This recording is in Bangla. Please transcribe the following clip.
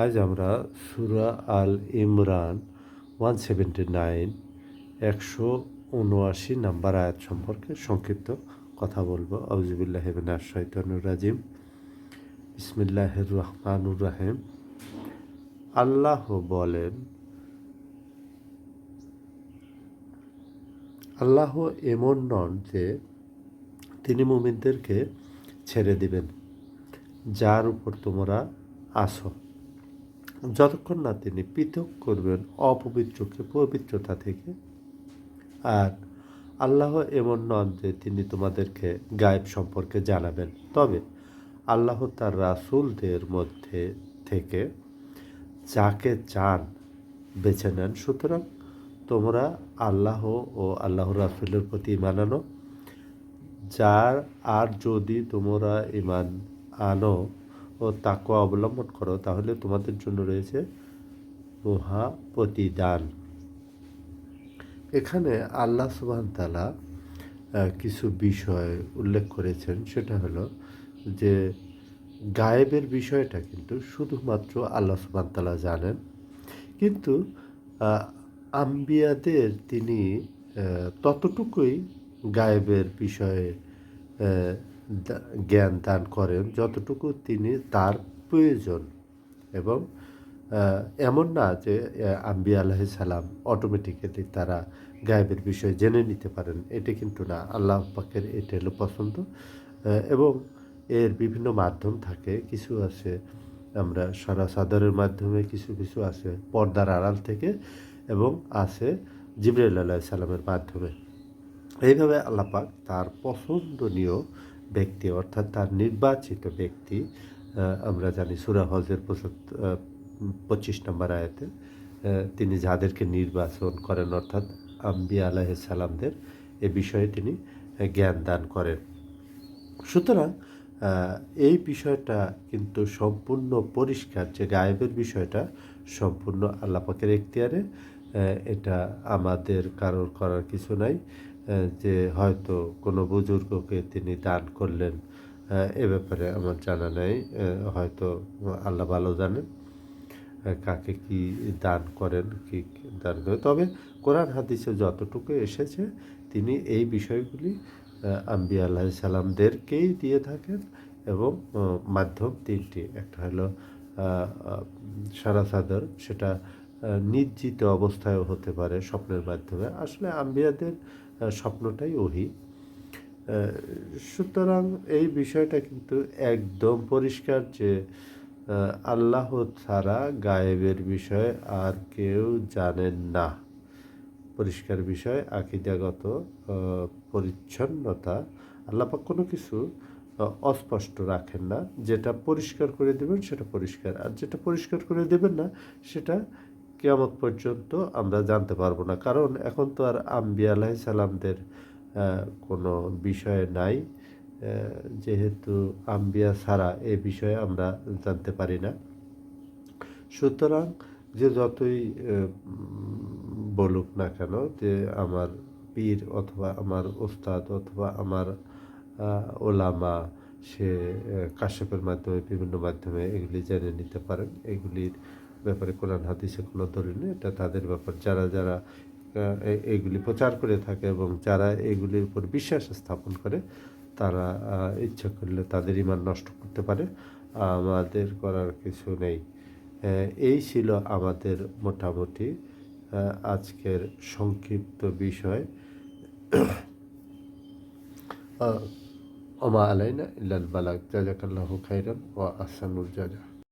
আজ আমরা সুরা Al Imran one seventy nine একশো উনআশি নাম্বার আয়াত সম্পর্কে সংক্ষিপ্ত কথা বলব। আউজুবিল্লাহ শৈতানুর রাজিম। বিসমিল্লাহ রহমানুর রাহিম। আল্লাহ বলেন, আল্লাহ এমন নন যে তিনি মুমিনদেরকে ছেড়ে দিবেন, যার উপর তোমরা আসো যতক্ষণ না তিনি পৃথক করবেন অপবিত্রকে পবিত্রতা থেকে। আর আল্লাহ এমন নন যে তিনি তোমাদেরকে গায়েব সম্পর্কে জানাবেন। তবে আল্লাহ তার রাসুলদের মধ্যে থেকে যাকে চান বেছে নেন। সুতরাং তোমরা আল্লাহ ও আল্লাহ রাসুলের প্রতি ইমান আনো। যার আর যদি তোমরা ইমান আনো ও তাকে অবলম্বন করো, তাহলে তোমাদের জন্য রয়েছে মহা প্রতিদান এখানে আল্লাহ সুবাহ তালা কিছু বিষয় উল্লেখ করেছেন। সেটা হলো যে গায়েবের বিষয়টা কিন্তু শুধুমাত্র আল্লাহ সুবাহ তালা জানেন। কিন্তু আম্বিয়াদের তিনি ততটুকুই গায়েবের বিষয়ে জ্ঞান দান করেন যতটুকু তিনি তার প্রয়োজন। এবং এমন না যে আম্বিয়া আলাহ সালাম অটোমেটিক্যালি তারা গায়েবের বিষয়ে জেনে নিতে পারেন। এটা কিন্তু না। আল্লাহ পাকের এটা হলো পছন্দ। এবং এর বিভিন্ন মাধ্যম থাকে। কিছু আছে আমরা সারা সাদরের মাধ্যমে, কিছু কিছু আছে পর্দার আড়াল থেকে এবং আছে জিবরাইল আল্লাহ সাল্লামের মাধ্যমে। এইভাবে আল্লাপাক তার পছন্দনীয় ব্যক্তি, অর্থাৎ তার নির্বাচিত ব্যক্তি আমরা জানি সুরা হজের পঁচিশ নম্বর আয়াতে তিনি যাদেরকে নির্বাচন করেন, অর্থাৎ আম্বিয়া আলাহ সালামদের, এ বিষয়ে তিনি জ্ঞান দান করেন। সুতরাং এই বিষয়টা কিন্তু সম্পূর্ণ পরিষ্কার যে গায়েবের বিষয়টা সম্পূর্ণ আল্লাপাকের এখতিয়ারে এটা আমাদের কারোর করার কিছু নাই। যে হয়তো কোনো বুজুর্গকে তিনি দান করলেন, এ ব্যাপারে আমার জানা নেই হয়তো আল্লাহ ভালো জানেন কাকে কি দান করেন, কি দান করেন। তবে কোরআন হাদিসে যতটুকু এসেছে, তিনি এই বিষয়গুলি আম্বি আল্লাহ সালামদেরকেই দিয়ে থাকেন এবং মাধ্যম তিনটি। একটা হলো সারা সাদর, সেটা নির্জিত অবস্থায়ও হতে পারে স্বপ্নের মাধ্যমে। আসলে আম্বিয়াদের স্বপ্নটাই ওহি। সুতরাং এই বিষয়টা কিন্তু একদম পরিষ্কার যে আল্লাহ ছাড়া গায়েবের বিষয় আর কেউ জানেন না। পরিষ্কার বিষয়, আকিদাগত পরিচ্ছন্নতা। আল্লাপাক কোনো কিছু অস্পষ্ট রাখেন না। যেটা পরিষ্কার করে দেবেন, সেটা পরিষ্কার। আর যেটা পরিষ্কার করে দেবেন না, সেটা কেয়ামত পর্যন্ত আমরা জানতে পারব না। কারণ এখন তো আর আম্বি আলাহ সালামদের কোনো বিষয় নাই। যেহেতু আম্বিয়া ছাড়া এ বিষয়ে আমরা জানতে পারি না। সুতরাং যে যতই বলুক না কেন, যে আমার পীর অথবা আমার ওস্তাদ অথবা আমার ওলামা, সে কাশ্যপের মাধ্যমে, বিভিন্ন মাধ্যমে এগুলি জেনে নিতে পারেন। এগুলির ব্যাপারে কোরআন, হাদিসে কোনো নেই। এটা তাদের ব্যাপার। যারা যারা এগুলি প্রচার করে থাকে এবং যারা এগুলির উপর বিশ্বাস স্থাপন করে, তারা ইচ্ছা করলে তাদের ইমান নষ্ট করতে পারে। আমাদের করার কিছু নেই। এই ছিল আমাদের মোটামুটি আজকের সংক্ষিপ্ত বিষয়। ওমা আলাইনা ইল্লাল বালাক জাজাকাল্লাহু খাইরান ও আসানুর জাজা।